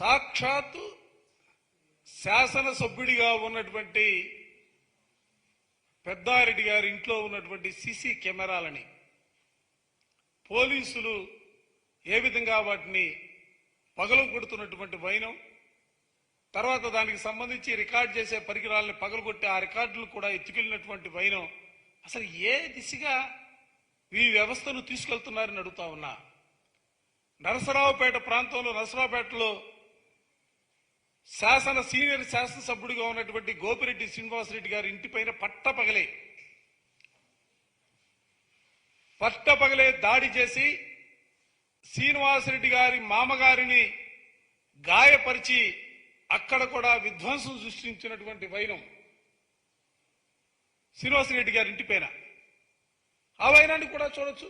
సాక్షాత్తు శాసనసభ్యుడిగా ఉన్నటువంటి పెద్దారెడ్డి గారి ఇంట్లో ఉన్నటువంటి సీసీ కెమెరాలని పోలీసులు ఏ విధంగా వాటిని పగలు కొడుతున్నటువంటి వైనం తర్వాత దానికి సంబంధించి రికార్డ్ చేసే పరికరాలని పగలగొట్టి ఆ రికార్డులు కూడా ఎత్తుకెళ్ళినటువంటి వైనం. అసలు ఏ దిశగా ఈ వ్యవస్థను తీసుకెళ్తున్నారని అడుగుతా ఉన్నా. నరసరావుపేట ప్రాంతంలో నరసరావుపేటలో శాసన సీనియర్ శాసనసభ్యుడిగా ఉన్నటువంటి గోపిరెడ్డి శ్రీనివాసరెడ్డి గారి ఇంటిపైన పట్టపగలే పట్టపగలే దాడి చేసి శ్రీనివాసరెడ్డి గారి మామగారిని గాయపరిచి అక్కడ కూడా విధ్వంసం సృష్టించినటువంటి వైనం శ్రీనివాసరెడ్డి గారి ఇంటిపైన ఆ వైనాన్ని కూడా చూడొచ్చు.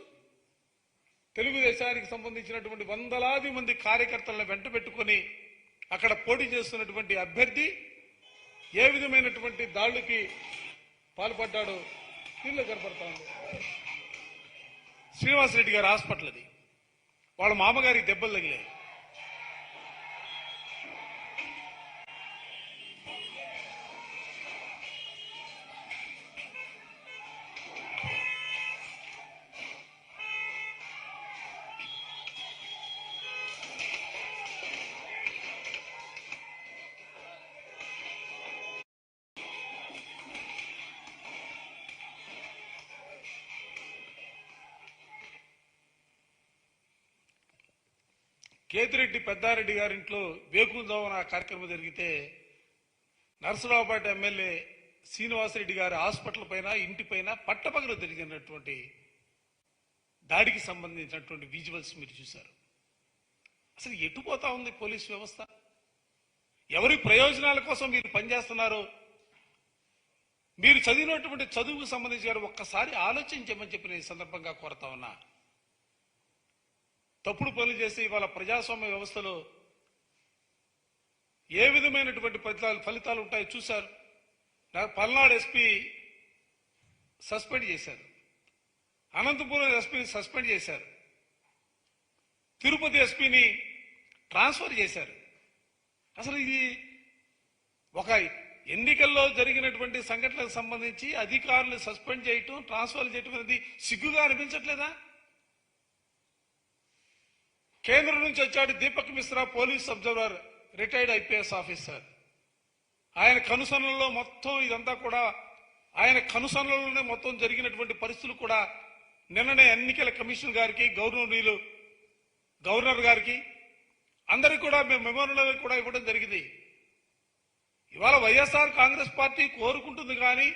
తెలుగుదేశానికి సంబంధించినటువంటి వందలాది మంది కార్యకర్తలను వెంట పెట్టుకొని అక్కడ పోటీ చేస్తున్నటువంటి అభ్యర్థి ఏ విధమైనటువంటి దాడులకి పాల్పడ్డాడో దీనిలో కనపడతా ఉంది. శ్రీనివాసరెడ్డి గారి హాస్పిటల్ అది. వాళ్ళ మామగారికి దెబ్బలు తగిలాయి. కేతిరెడ్డి పెద్దారెడ్డి గారింట్లో వేకుందామని ఆ కార్యక్రమం జరిగితే నరసరావుపేట ఎమ్మెల్యే శ్రీనివాసరెడ్డి గారి హాస్పిటల్ పైన ఇంటి పైన పట్టపగలు జరిగినటువంటి దాడికి సంబంధించినటువంటి విజువల్స్ మీరు చూశారు. అసలు ఎటుపోతా ఉంది పోలీస్ వ్యవస్థ? ఎవరి ప్రయోజనాల కోసం మీరు పనిచేస్తున్నారు? మీరు చదివినటువంటి చదువుకు సంబంధించి గారు ఒక్కసారి ఆలోచించమని చెప్పి నేను సందర్భంగా కోరుతా ఉన్నా. తప్పుడు పనులు చేసి ఇవాళ ప్రజాస్వామ్య వ్యవస్థలో ఏ విధమైనటువంటి ఫలితాలు ఫలితాలు ఉంటాయో చూశారు. పల్నాడు ఎస్పీ సస్పెండ్ చేశారు. అనంతపురం ఎస్పీని సస్పెండ్ చేశారు. తిరుపతి ఎస్పీని ట్రాన్స్ఫర్ చేశారు. అసలు ఇది ఒక ఎన్నికల్లో జరిగినటువంటి సంఘటనలకు సంబంధించి అధికారులు సస్పెండ్ చేయటం ట్రాన్స్ఫర్ చేయటం అనేది సిగ్గుగా అనిపించట్లేదా? కేంద్రం నుంచి వచ్చాడు Deepak Mishra police observer retired IPS officer. ఆయన కనుసనల్లో మొత్తం ఇదంతా కూడా ఆయన కనుసనలోనే మొత్తం జరిగినటువంటి పరిస్థితులు కూడా నిన్ననే ఎన్నికల కమిషన్ గారికి గవర్నర్లు గవర్నర్ గారికి అందరికి కూడా మేము మెమోరియల్ కూడా ఇవ్వడం జరిగింది. ఇవాళ వైఎస్ఆర్ కాంగ్రెస్ పార్టీ కోరుకుంటుంది కానీ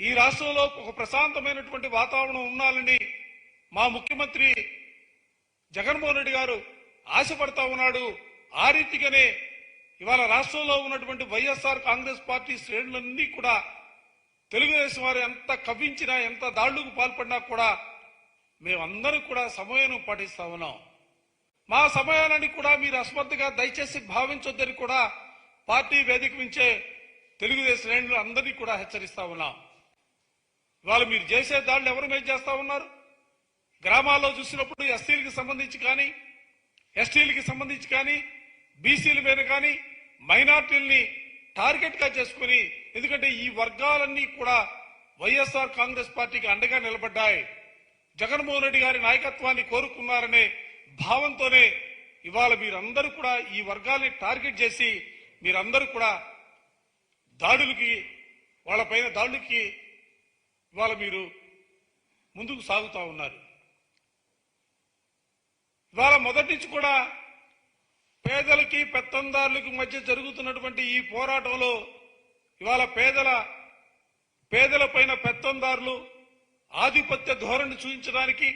ఈ రాష్ట్రంలో ఒక ప్రశాంతమైనటువంటి వాతావరణం ఉండాలని మా ముఖ్యమంత్రి జగన్మోహన్ రెడ్డి గారు ఆశపడతా ఉన్నాడు. ఆ రీతిగానే ఇవాళ రాష్ట్రంలో ఉన్నటువంటి వైఎస్ఆర్ కాంగ్రెస్ పార్టీ శ్రేణులన్నీ కూడా తెలుగుదేశం వారు ఎంత కవ్వించినా ఎంత దాళ్ళకు పాల్పడినా కూడా మేమందరం కూడా సమయం పాటిస్తా ఉన్నాం. మా సమయాన్ని కూడా మీరు అస్మత్తుగా దయచేసి భావించొద్దని కూడా పార్టీ వేదిక నుంచే తెలుగుదేశం శ్రేణులు అందరినీ కూడా హెచ్చరిస్తా ఉన్నాం. ఇవాళ మీరు చేసే దాడులు ఎవరు మీద చేస్తా ఉన్నారు? గ్రామాల్లో చూసినప్పుడు ఎస్టీలకి సంబంధించి కానీ ఎస్టీలకి సంబంధించి కానీ బీసీల మీద కానీ మైనార్టీల్ని టార్గెట్గా చేసుకుని ఎందుకంటే ఈ వర్గాలన్నీ కూడా వైఎస్ఆర్ కాంగ్రెస్ పార్టీకి అండగా నిలబడ్డాయి. జగన్మోహన్ రెడ్డి గారి నాయకత్వాన్ని కోరుకున్నారనే భావంతోనే ఇవాళ మీరందరూ కూడా ఈ వర్గాల్ని టార్గెట్ చేసి మీరందరూ కూడా దాడులకి వాళ్ళపైన దాడులకి ఇవాళ మీరు ముందుకు సాగుతా ఉన్నారు. ద్వారా మొదటి నుంచి కూడా పేదలకి పెత్తందారులకి మధ్య జరుగుతున్నటువంటి ఈ పోరాటంలో ఇవాళ పేదల పేదల పైన పెత్తందారులు ఆధిపత్య ధోరణి చూపించడానికి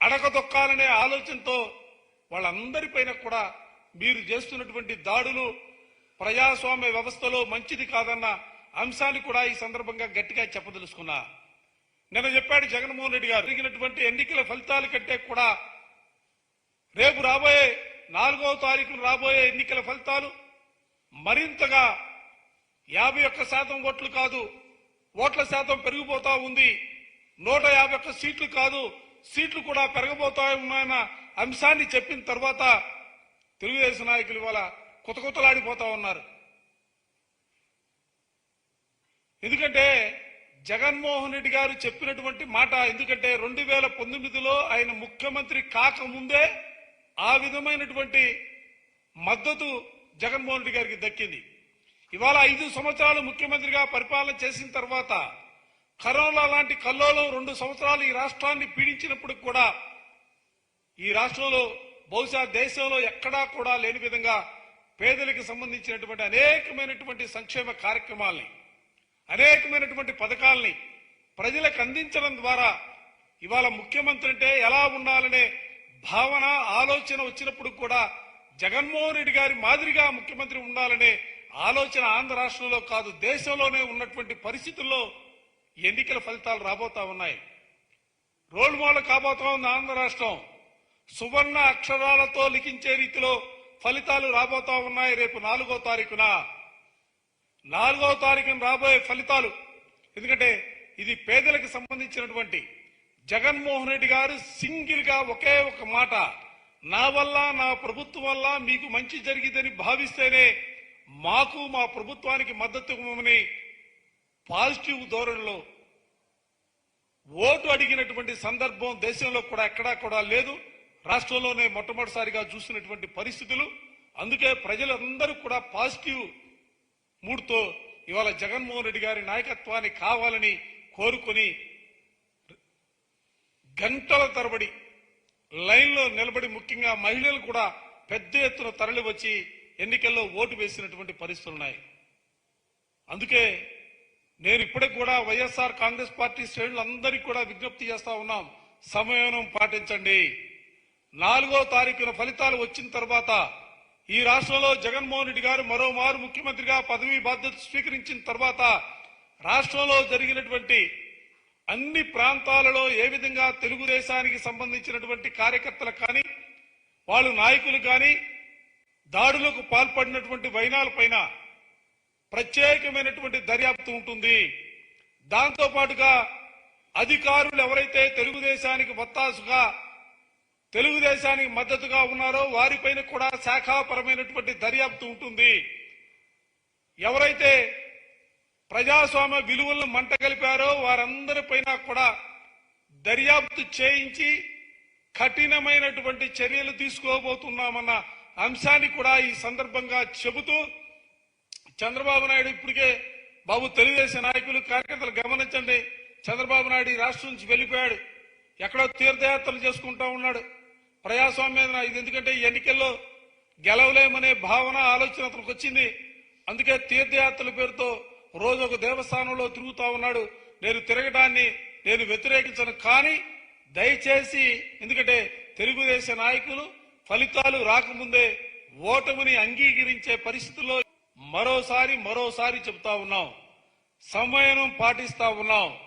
అడగదొక్కాలనే ఆలోచనతో వాళ్ళందరిపైన కూడా మీరు చేస్తున్నటువంటి దాడులు ప్రజాస్వామ్య వ్యవస్థలో మంచిది కాదన్న అంశాన్ని కూడా ఈ సందర్భంగా గట్టిగా చెప్పదలుచుకున్నా. నిన్న చెప్పాడు జగన్మోహన్ రెడ్డి గారు జరిగినటువంటి ఎన్నికల ఫలితాల కంటే కూడా రేపు రాబోయే నాలుగవ తారీఖున రాబోయే ఎన్నికల ఫలితాలు మరింతగా యాభై ఒక్క శాతం ఓట్లు కాదు ఓట్ల శాతం పెరిగిపోతా ఉంది. నూట యాభై ఒక్క సీట్లు కాదు సీట్లు కూడా పెరగబోతా ఉన్నాయన్న అంశాన్ని చెప్పిన తర్వాత తెలుగుదేశం నాయకులు ఇవాళ కొత్త కొత్తలాడిపోతా ఉన్నారు. ఎందుకంటే జగన్మోహన్ రెడ్డి గారు చెప్పినటువంటి మాట ఎందుకంటే రెండు వేల పంతొమ్మిదిలో ఆయన ముఖ్యమంత్రి కాకముందే ఆ విధమైనటువంటి మద్దతు జగన్మోహన్ రెడ్డి గారికి దక్కింది. ఇవాళ ఐదు సంవత్సరాలు ముఖ్యమంత్రిగా పరిపాలన చేసిన తర్వాత కరోనా లాంటి కల్లోలం రెండు సంవత్సరాలు ఈ రాష్ట్రాన్ని పీడించినప్పుడు కూడా ఈ రాష్ట్రంలో బహుశా దేశంలో ఎక్కడా కూడా లేని విధంగా పేదలకు సంబంధించినటువంటి అనేకమైనటువంటి సంక్షేమ కార్యక్రమాల్ని అనేకమైనటువంటి పథకాల్ని ప్రజలకు అందించడం ద్వారా ఇవాళ ముఖ్యమంత్రి అంటే ఎలా ఉండాలనే భావన ఆలోచన వచ్చినప్పుడు కూడా జగన్మోహన్ రెడ్డి గారి మాదిరిగా ముఖ్యమంత్రి ఉండాలనే ఆలోచన ఆంధ్ర రాష్ట్రంలో కాదు దేశంలోనే ఉన్నటువంటి పరిస్థితుల్లో ఎన్నికల ఫలితాలు రాబోతా ఉన్నాయి. రోల్ మోడల్ కాబోతా ఉంది ఆంధ్ర రాష్ట్రం. సువర్ణ అక్షరాలతో లిఖించే రీతిలో ఫలితాలు రాబోతా ఉన్నాయి రేపు నాలుగో తారీఖున. నాలుగో తారీఖున రాబోయే ఫలితాలు ఎందుకంటే ఇది పేదలకు సంబంధించినటువంటి జగన్మోహన్ రెడ్డి గారు సింగిల్గా ఒకే ఒక మాట నా వల్ల నా ప్రభుత్వం వల్ల మీకు మంచి జరిగిందని భావిస్తేనే మాకు మా ప్రభుత్వానికి మద్దతు ఇవ్వమని పాజిటివ్ ధోరణిలో ఓటు అడిగినటువంటి సందర్భం దేశంలో కూడా ఎక్కడా కూడా లేదు. రాష్ట్రంలోనే మొట్టమొదటిసారిగా చూసినటువంటి పరిస్థితులు. అందుకే ప్రజలందరూ కూడా పాజిటివ్ మూడ్తో ఇవాళ జగన్మోహన్ రెడ్డి గారి నాయకత్వాన్ని కావాలని కోరుకొని గంటల తరబడి లైన్లో నిలబడి ముఖ్యంగా మహిళలు కూడా పెద్ద ఎత్తున తరలి వచ్చి ఎన్నికల్లో ఓటు వేసినటువంటి పరిస్థితులు ఉన్నాయి. అందుకే నేను ఇప్పటికి కూడా వైఎస్ఆర్ కాంగ్రెస్ పార్టీ శ్రేణులందరికీ కూడా విజ్ఞప్తి చేస్తా ఉన్నాం. సమయం పాటించండి. నాలుగో తారీఖున ఫలితాలు వచ్చిన తర్వాత ఈ రాష్ట్రంలో జగన్మోహన్ రెడ్డి గారు మరోమారు ముఖ్యమంత్రిగా పదవీ బాధ్యత స్వీకరించిన తర్వాత రాష్ట్రంలో జరిగినటువంటి అన్ని ప్రాంతాలలో ఏ విధంగా తెలుగుదేశానికి సంబంధించినటువంటి కార్యకర్తలు కానీ వాళ్ళు నాయకులు కానీ దాడులకు పాల్పడినటువంటి వైనాల పైన ప్రత్యేకమైనటువంటి దర్యాప్తు ఉంటుంది. దాంతో పాటుగా అధికారులు ఎవరైతే తెలుగుదేశానికి వత్తాసుగా తెలుగుదేశానికి మద్దతుగా ఉన్నారో వారిపైన కూడా శాఖాపరమైనటువంటి దర్యాప్తు ఉంటుంది. ఎవరైతే ప్రజాస్వామ్య విలువలను మంట కలిపారో వారందరిపైన కూడా దర్యాప్తు చేయించి కఠినమైనటువంటి చర్యలు తీసుకోబోతున్నామన్న అంశాన్ని కూడా ఈ సందర్భంగా చెబుతూ చంద్రబాబు నాయుడు ఇప్పటికే బాబు తెలుగుదేశం నాయకులు కార్యకర్తలు గమనించండి. చంద్రబాబు నాయుడు ఈ రాష్ట్రం నుంచి వెళ్ళిపోయాడు. ఎక్కడో తీర్థయాత్రలు చేసుకుంటా ఉన్నాడు. ప్రజాస్వామ్యం ఇది ఎందుకంటే ఎన్నికల్లో గెలవలేమనే భావన ఆలోచన అతనికి వచ్చింది. అందుకే తీర్థయాత్రల పేరుతో రోజు ఒక దేవస్థానంలో తిరుగుతా ఉన్నాడు. నేను తిరగడాన్ని నేను వ్యతిరేకించను. కానీ దయచేసి ఎందుకంటే తెలుగుదేశం నాయకులు ఫలితాలు రాకముందే ఓటమిని అంగీకరించే పరిస్థితుల్లో మరోసారి మరోసారి చెప్తా ఉన్నాం. సమయం పాటిస్తా ఉన్నాం.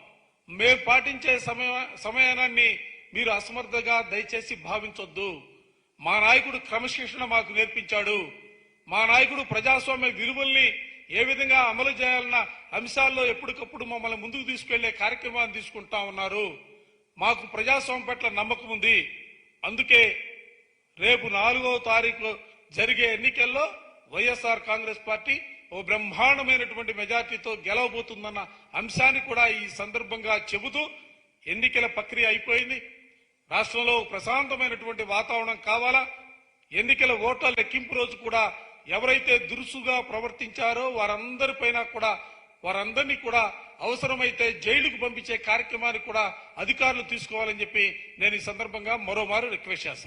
మేము పాటించే సమయ సమయాన్ని మీరు అసమర్థగా దయచేసి భావించొద్దు. మా నాయకుడు క్రమశిక్షణ మాకు నేర్పించాడు. మా నాయకుడు ప్రజాస్వామ్య విలువల్ని ఏ విధంగా అమలు చేయాలన్న అంశాల్లో ఎప్పటికప్పుడు మమ్మల్ని ముందుకు తీసుకెళ్ళే కార్యక్రమాన్ని తీసుకుంటా ఉన్నారు. మాకు ప్రజాస్వామ్యం పట్ల నమ్మకం ఉంది. అందుకే రేపు నాలుగో తారీఖు జరిగే ఎన్నికల్లో వైఎస్ఆర్ కాంగ్రెస్ పార్టీ ఓ బ్రహ్మాండమైనటువంటి మెజార్టీతో గెలవబోతుందన్న అంశాన్ని కూడా ఈ సందర్భంగా చెబుతూ ఎన్నికల ప్రక్రియ అయిపోయింది. రాష్ట్రంలో ప్రశాంతమైనటువంటి వాతావరణం కావాలా? ఎన్నికల ఓట్ల లెక్కింపు రోజు కూడా ఎవరైతే దురుసుగా ప్రవర్తించారో వారందరిపైన కూడా వారందరినీ కూడా అవసరమైతే జైలుకు పంపించే కార్యక్రమాన్ని కూడా అధికారులు తీసుకోవాలని చెప్పి నేను ఈ సందర్భంగా మరోమారు రిక్వెస్ట్ చేస్తాను